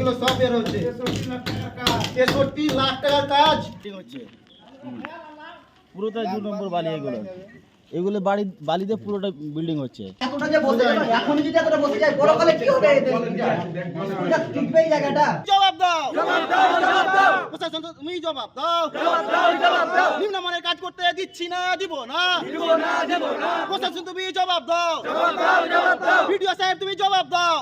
এগুলো সব বের হচ্ছে। তেষট্টি লাখ টাকার কাজ। হচ্ছে। পুরোটা দু নম্বর বালি এগুলো। এগুলো বাড়ি বালিতে পুরোটা বিল্ডিং হচ্ছে। এতটা যে বসে গেল এখনই যদি এতটা বসে যায় বড়কালে কি হবে এদের এটা টিকবেই জায়গাটা। জবাব দাও। প্রশাসন তুমি জবাব দাও। নিম্নমানের কাজ করতে দিচ্ছি না দিব না। প্রশাসন তুমি জবাব দাও। ভিডিও সাহেব তুমি জবাব দাও।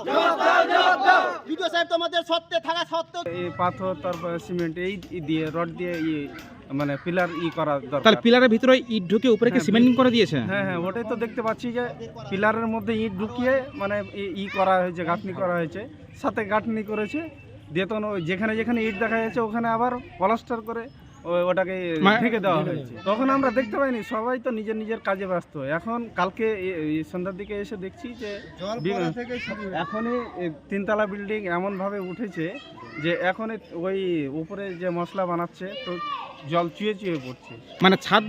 সাহেব তোমাদের সত্যে থাকা সত্ত্বেও এই পাথর তারপর সিমেন্ট এই দিয়ে রড দিয়ে ই মানে পিলার ই করা তাহলে পিলারের ভিতরে ইট ঢুকে উপরে কি হ্যাঁ, সিমেন্টিং করে দিয়েছে? হ্যাঁ হ্যাঁ ওটাই তো দেখতে পাচ্ছি যে পিলারের মধ্যে ইট ঢুকিয়ে মানে ই- করা হয়েছে গাঁথনি করা হয়েছে সাথে গাঁথনি করেছে দিয়ে যেখানে যেখানে ইট দেখা যাচ্ছে ওখানে আবার পলাস্টার করে ওটাকে ঢেকে দেওয়া হয়েছে। তখন আমরা দেখতে পাইনি সবাই তো নিজের নিজের কাজে ব্যস্ত। এখন কালকে সন্ধ্যার দিকে এসে দেখছি যে এখনই তিনতলা বিল্ডিং এমনভাবে উঠেছে যে এখন ওই উপরে যে মশলা বানাচ্ছে তো জল চুয়ে চুয়ে পড়ছে। মানে ছাদ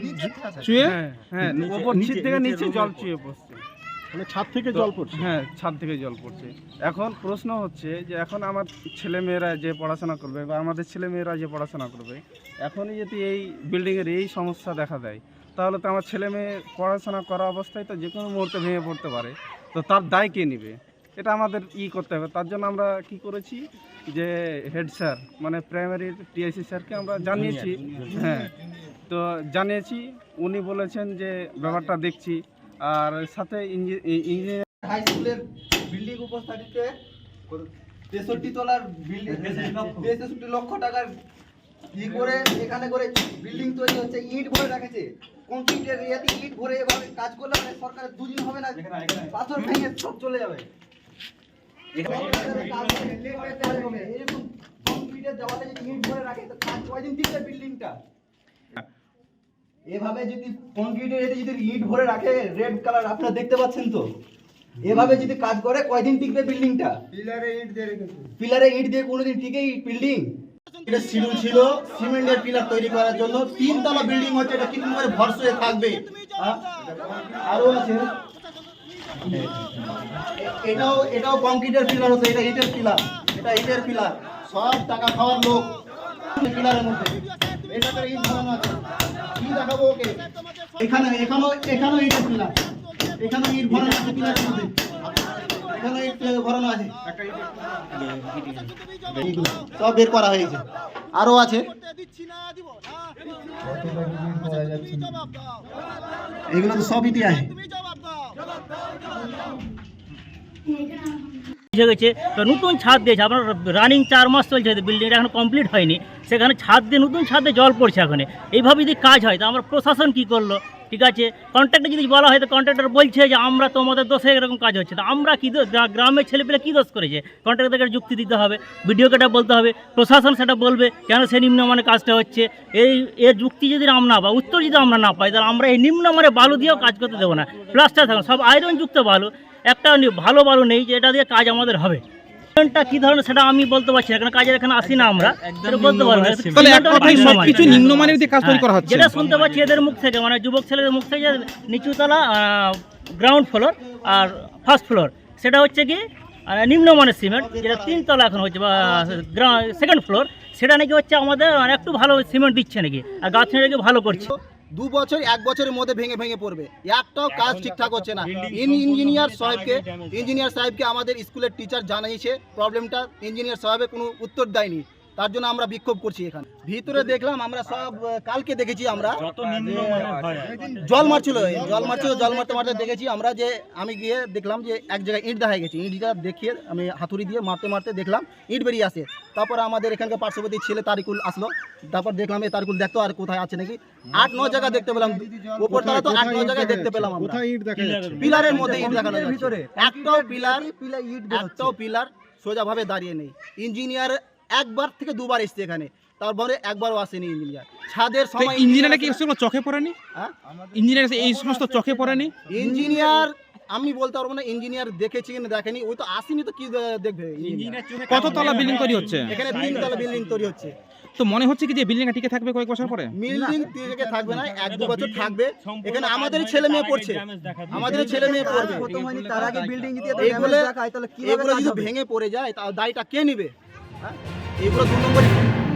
চুয়ে? হ্যাঁ হ্যাঁ নিচে- উপর থেকে নিচে জল। চুয়ে পড়ছে। মানে ছাদ থেকে জল পড়ছে? হ্যাঁ ছাদ থেকে জল পড়ছে। এখন প্রশ্ন হচ্ছে যে এখন আমার ছেলে মেয়েরা যে পড়াশোনা করবে বা আমাদের ছেলে মেয়েরা যে পড়াশোনা করবে এখনই যদি এই বিল্ডিংয়ের এই সমস্যা দেখা দেয় তাহলে তো আমার ছেলে মেয়ে পড়াশোনা করা অবস্থায় তো যে কোনো মুহূর্তে ভেঙে পড়তে পারে। তো তার দায় কে নেবে? এটা আমাদের ই করতে হবে। তার জন্য আমরা কি করেছি যে হেড স্যার মানে প্রাইমারি টিআইসি স্যারকে আমরা জানিয়েছি। হ্যাঁ তো জানিয়েছি। উনি বলেছেন যে ব্যাপারটা দেখছি। আর সাথে ইঞ্জিনিয়ার হাই স্কুলের বিল্ডিং উপস্থাপিতে তেষট্টি তলার বিল্ডিং তেষট্টি লক্ষ টাকার ই করে এখানে করে বিল্ডিং তৈরি হচ্ছে ইট ভরে রাখেছে। কংক্রিটের ইয়াতে ইট ভরে এভাবে কাজ করলে মানে সরকারের দুদিন হবে না পাথর ভেঙে সব চলে যাবে। এরকম কংক্রিটের দেওয়ালে যদি ইট ভরে রাখে তো কাজ কয়দিন টিকবে বিল্ডিংটা? এভাবে যদি কংক্রিটের এতে যদি ইট ভরে রাখে রেড কালার আপনারা দেখতে পাচ্ছেন তো? এভাবে যদি কাজ করে কয়দিন টিকবে বিল্ডিংটা পিলারে ইট দিয়ে পিলারে ইট দিয়ে কোনোদিন টিকে বিল্ডিং এটা শিডিউল ছিল সিমেন্টের পিলার তৈরি করার জন্য। তিনতলা বিল্ডিং হচ্ছে এটা কীরকম করে ভরস হয়ে থাকবে। হ্যাঁ? আরও আছে। এটাও এটাও কংক্রিটের পিলার হচ্ছে এটা ইটের পিলার। এটা ইটের পিলার। সব টাকা খাওয়ার লোক। পিলারের মধ্যে। এটাতে ইট ভরানো আছে। কি দেখাবো ওকে? এখানে পিলার ইট ভরানো আছে। মধ্যে এখানে ইট ভরানো আছে সব বের করা হয়েছে। আরও আছে। এগুলো তো সব ইতিহাস। এসে গেছে। তো নতুন ছাদ দিয়েছে, আপনার রানিং চার মাস চলছে বিল্ডিংটা এখন কমপ্লিট হয়নি। সেখানে ছাদ দিয়ে নতুন ছাদ জল পড়ছে এখানে। এইভাবে যদি কাজ হয়, তো আমার প্রশাসন কি করল? ঠিক আছে? কন্ট্রাক্টর যদি বলা হয় তো কন্ট্রাক্টর বলছে যে আমরা তোমাদের দোষে এরকম কাজ হচ্ছে। তো আমরা কী গ্রামের ছেলেপেলে কী দোষ করেছে? কন্ট্রাক্টরকে যুক্তি দিতে হবে ভিডিওকে এটা বলতে হবে, প্রশাসন সেটা বলবে কেন সে নিম্নমানের কাজটা হচ্ছে। এই এর যুক্তি যদি আমরা না পাই, উত্তর যদি আমরা না পাই, তাহলে আমরা এই নিম্নমানের বালু দিয়েও কাজ করতে দেবো না। প্লাস্টার থাকুন, সব আয়রন যুক্ত বালু। একটা ভালো বালু নেই যে এটা দিয়ে কাজ আমাদের হবে। সিমেন্টটা কি ধরনের সেটা আমি বলতে পারছি না কারণ কাজের এখানে আসি না আমরা? বলতে পারব না। তাহলে এক কথায় নিম্নমানের। সবকিছু নিম্নমানের দিয়ে কাজ তৈরি হ্যাঁ, করা হচ্ছে। যেটা শুনতে পাচ্ছি এদের মুখ থেকে মানে যুবক ছেলেদের মুখ থেকে নিচুতলা গ্রাউন্ড ফ্লোর আর ফার্স্ট ফ্লোর সেটা হচ্ছে কি নিম্নমানের সিমেন্ট যেটা তিনতলা এখন হচ্ছে বা সেকেন্ড ফ্লোর সেটা নাকি হচ্ছে আমাদের একটু ভালো সিমেন্ট দিচ্ছে নাকি আর গাছ নাকি ভালো করছে। দু বছর এক বছরের মধ্যে ভেঙে ভেঙে পড়বে। একটাও কাজ ঠিকঠাক হচ্ছে না। ইঞ্জিনিয়ার সাহেবকে ইঞ্জিনিয়ার সাহেবকে আমাদের স্কুলের টিচার জানিয়েছে প্রবলেমটা ইঞ্জিনিয়ার সাহেবে কোনো উত্তর দেয়নি। তার জন্য আমরা বিক্ষোভ করছি এখানে। ভিতরে দেখলাম আমরা সব কালকে দেখেছি আমরা। জল মারছিল জল মারছিল জল মারতে মারতে দেখেছি আমরা যে আমি গিয়ে দেখলাম যে এক জায়গায় ইট দেখা গেছে। ইটটা দেখিয়ে আমি হাতুড়ি দিয়ে মারতে মারতে দেখলাম ইট বেরিয়ে আসে। তারপর আমাদের এখানকার পার্শ্ববর্তী ছেলে তারিকুল আসলো। তারপর দেখলাম এই তারিকুল দেখতো আর কোথায় আছে নাকি? আট ন জায়গা দেখতে পেলাম। উপর তলা তো আট ন জায়গায় দেখতে পেলাম আমরা। পিলারের মধ্যে ইট দেখানো ভিতরে। একটাও পিলার পিলার ইট একটাও পিলার সোজাভাবে দাঁড়িয়ে নেই। ইঞ্জিনিয়ার একবার থেকে দুবার এসছে এখানে। তারপরে একবারও আসেনি ইঞ্জিনিয়ার ছাদের সময় ইঞ্জিনিয়ার কি সেগুলো চোখে পড়েনি? হ্যাঁ? ইঞ্জিনিয়ার এই সমস্ত চোখে পড়েনি? ইঞ্জিনিয়ার আমি বলতে পারব না ইঞ্জিনিয়ার দেখেছি কিনা দেখেনি। ওই তো আসেনি তো কি দেখবে ইঞ্জিনিয়ার কত তলা বিল্ডিং তৈরি হচ্ছে? এখানে তিন তলা বিল্ডিং তৈরি হচ্ছে। তো মনে হচ্ছে কি যে বিল্ডিংটা টিকে থাকবে কয়েক বছর পরে? বিল্ডিং থেকে থাকবে না এক দু বছর থাকবে। এখানে আমাদের ছেলে মেয়ে পড়ছে। আমাদের ছেলে মেয়ে পড়বে। প্রথম হয়নি তার আগে বিল্ডিং যদি এগুলো তাহলে যদি ভেঙে পড়ে যায় তা দায়টা কে নিবে? হ্যাঁ? 你不知道，东东过。